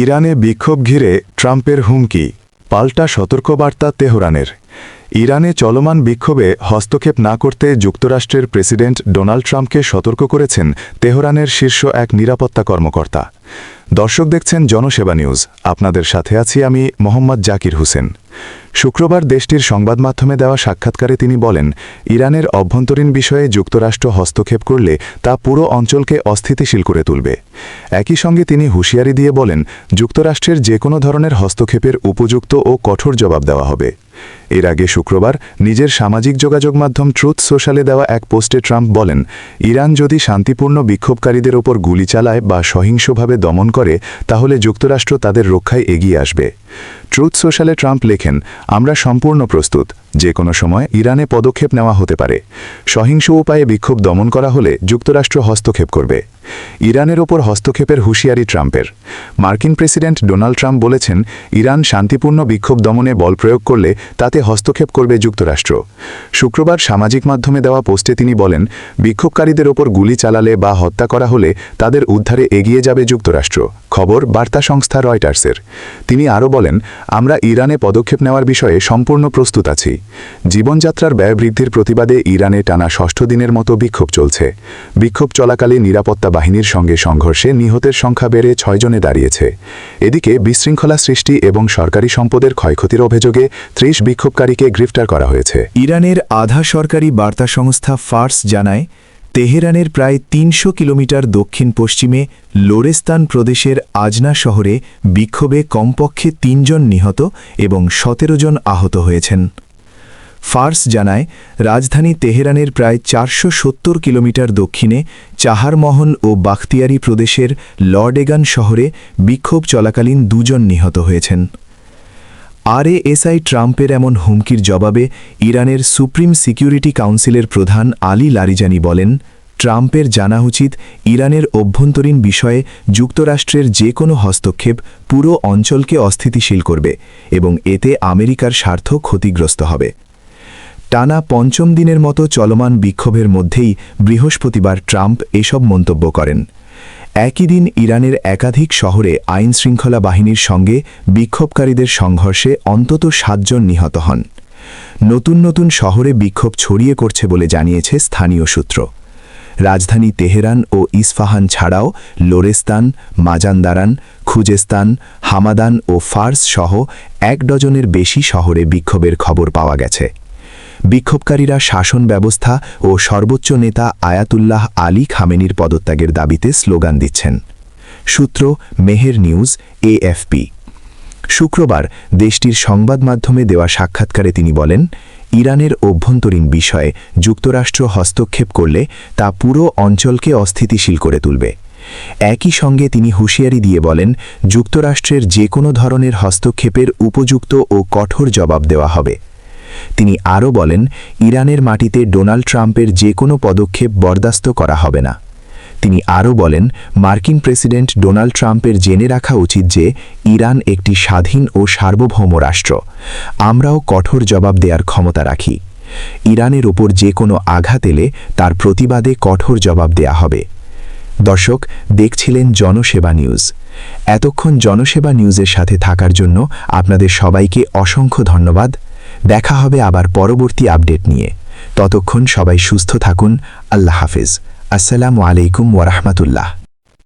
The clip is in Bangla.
ইরানে বিক্ষোভ ঘিরে ট্রাম্পের হুমকি। পাল্টা সতর্কবার্তা তেহরানের। ইরানে চলমান বিক্ষোভে হস্তক্ষেপ না করতে যুক্তরাষ্ট্রের প্রেসিডেন্ট ডোনাল্ড ট্রাম্পকে সতর্ক করেছেন তেহরানের শীর্ষ এক নিরাপত্তা কর্মকর্তা। দর্শক দেখছেন জনসেবা নিউজ। আপনাদের সাথে আছি আমি মোহাম্মদ জাকির হোসেন। শুক্রবার দেশটির সংবাদ মাধ্যমে দেওয়া সাক্ষাৎকারে তিনি বলেন, ইরানের অভ্যন্তরীণ বিষয়ে যুক্তরাষ্ট্র হস্তক্ষেপ করলে তা পুরো অঞ্চলকে অস্থিতিশীল করে তুলবে। একই সঙ্গে তিনি হুঁশিয়ারি দিয়ে বলেন, যুক্তরাষ্ট্রের যে কোনো ধরনের হস্তক্ষেপের উপযুক্ত ও কঠোর জবাব দেওয়া হবে। এর আগে শুক্রবার নিজের সামাজিক যোগাযোগ মাধ্যম ট্রুথ সোশ্যালে দেওয়া এক পোস্টে ট্রাম্প বলেন, ইরান যদি শান্তিপূর্ণ বিক্ষোভকারীদের ওপর গুলি চালায় বা সহিংসভাবে দমন করে, তাহলে যুক্তরাষ্ট্র তাদের রক্ষায় এগিয়ে আসবে। ট্রুথ সোশ্যালে ট্রাম্প লেখেন, আমরা সম্পূর্ণ প্রস্তুত, যে কোনো সময় ইরানে পদক্ষেপ নেওয়া হতে পারে। সহিংস উপায়ে বিক্ষোভ দমন করা হলে যুক্তরাষ্ট্র হস্তক্ষেপ করবে। ইরানের ওপর হস্তক্ষেপের হুঁশিয়ারি ট্রাম্পের। মার্কিন প্রেসিডেন্ট ডোনাল্ড ট্রাম্প বলেছেন, ইরান শান্তিপূর্ণ বিক্ষোভ দমনে বল প্রয়োগ করলে তাতে হস্তক্ষেপ করবে যুক্তরাষ্ট্র। শুক্রবার সামাজিক মাধ্যমে দেওয়া পোস্টে তিনি বলেন, বিক্ষোভকারীদের ওপর গুলি চালালে বা হত্যা করা হলে তাদের উদ্ধারে এগিয়ে যাবে যুক্তরাষ্ট্র। খবর, বার্তা সংস্থা রয়টার্সের। তিনি আরও বলেন আমরা ইরানে পদক্ষেপ নেওয়ার বিষয়ে সম্পূর্ণ প্রস্তুত আছি। জীবনযাত্রার ব্যয় বৃদ্ধির প্রতিবাদে ইরানে টানা ষষ্ঠ দিনের মতো বিক্ষোভ চলছে। বিক্ষোভ চলাকালে নিরাপত্তা বাহিনীর সঙ্গে সংঘর্ষে নিহতের সংখ্যা বেড়ে ছয়জনে দাঁড়িয়েছে। এদিকে বিশৃঙ্খলা সৃষ্টি এবং সরকারি সম্পদের ক্ষয়ক্ষতির অভিযোগে ত্রিশ বিক্ষোভকারীকে গ্রেফতার করা হয়েছে। ইরানের আধা সরকারি বার্তা সংস্থা ফার্স জানায় তেহরানের প্রায় তিনশো কিলোমিটার দক্ষিণ পশ্চিমে লোরেস্তান প্রদেশের আজনা শহরে বিক্ষোভে কমপক্ষে তিনজন নিহত এবং সতেরো জন আহত হয়েছেন। ফার্স জানায়, রাজধানী তেহরানের প্রায় চারশো সত্তর কিলোমিটার দক্ষিণে চাহারমহল ও বাখতিয়ারি প্রদেশের লর্ডেগান শহরে বিক্ষোভ চলাকালীন দুজন নিহত হয়েছেন। আরএএসআই ট্রাম্পের এমন হুমকির জবাবে ইরানের সুপ্রিম সিকিউরিটি কাউন্সিলের প্রধান আলী লারিজানি বলেন, ট্রাম্পের জানা উচিত ইরানের অভ্যন্তরীণ বিষয়ে যুক্তরাষ্ট্রের যে কোনো হস্তক্ষেপ পুরো অঞ্চলকে অস্থিতিশীল করবে এবং এতে আমেরিকার স্বার্থ ক্ষতিগ্রস্ত হবে। টানা পঞ্চম দিনের মতো চলমান বিক্ষোভের মধ্যেই বৃহস্পতিবার ট্রাম্প এসব মন্তব্য করেন। একই দিন ইরানের একাধিক শহরে আইন শৃঙ্খলা বাহিনীর সঙ্গে বিক্ষোভকারীদের সংঘর্ষে অন্তত সাতজন নিহত হন। নতুন নতুন শহরে বিক্ষোভ ছড়িয়ে করছে বলে জানিয়েছে স্থানীয় সূত্র। রাজধানী তেহরান ও ইস্ফাহান ছাড়াও লোরেস্তান, মাজানদারান, খুজেস্তান, হামাদান ও ফার্স সহ এক ডজনের বেশি শহরে বিক্ষোভের খবর পাওয়া গেছে। বিক্ষোভকারীরা শাসন ব্যবস্থা ও সর্বোচ্চ নেতা আয়াতুল্লাহ আলী খামেনির পদত্যাগের দাবিতে স্লোগান দিচ্ছেন। সূত্র, মেহের নিউজ, এএফপি। শুক্রবার দেশটির সংবাদ মাধ্যমে দেওয়া সাক্ষাৎকারে তিনি বলেন, ইরানের অভ্যন্তরীণ বিষয়ে যুক্তরাষ্ট্র হস্তক্ষেপ করলে তা পুরো অঞ্চলকে অস্থিতিশীল করে তুলবে। একই সঙ্গে তিনি হুঁশিয়ারি দিয়ে বলেন, যুক্তরাষ্ট্রের যে কোনো ধরনের হস্তক্ষেপের উপযুক্ত ও কঠোর জবাব দেওয়া হবে। তিনি আরও বলেন, ইরানের মাটিতে ডোনাল্ড ট্রাম্পের যে কোনো পদক্ষেপ বরদাস্ত করা হবে না। তিনি আরও বলেন, মার্কিন প্রেসিডেন্ট ডোনাল্ড ট্রাম্পের জেনে রাখা উচিত যে ইরান একটি স্বাধীন ও সার্বভৌম রাষ্ট্র। আমরাও কঠোর জবাব দেওয়ার ক্ষমতা রাখি। ইরানের ওপর যে কোনো আঘাত এলে তার প্রতিবাদে কঠোর জবাব দেয়া হবে। দর্শক, দেখছিলেন জনসেবা নিউজ। এতক্ষণ জনসেবা নিউজের সাথে থাকার জন্য আপনাদের সবাইকে অসংখ্য ধন্যবাদ। দেখা হবে আবার পরবর্তী আপডেট নিয়ে। ততক্ষণ সবাই সুস্থ থাকুন। আল্লাহ হাফেজ। আসসালামু আলাইকুম ওরহমতুল্লাহ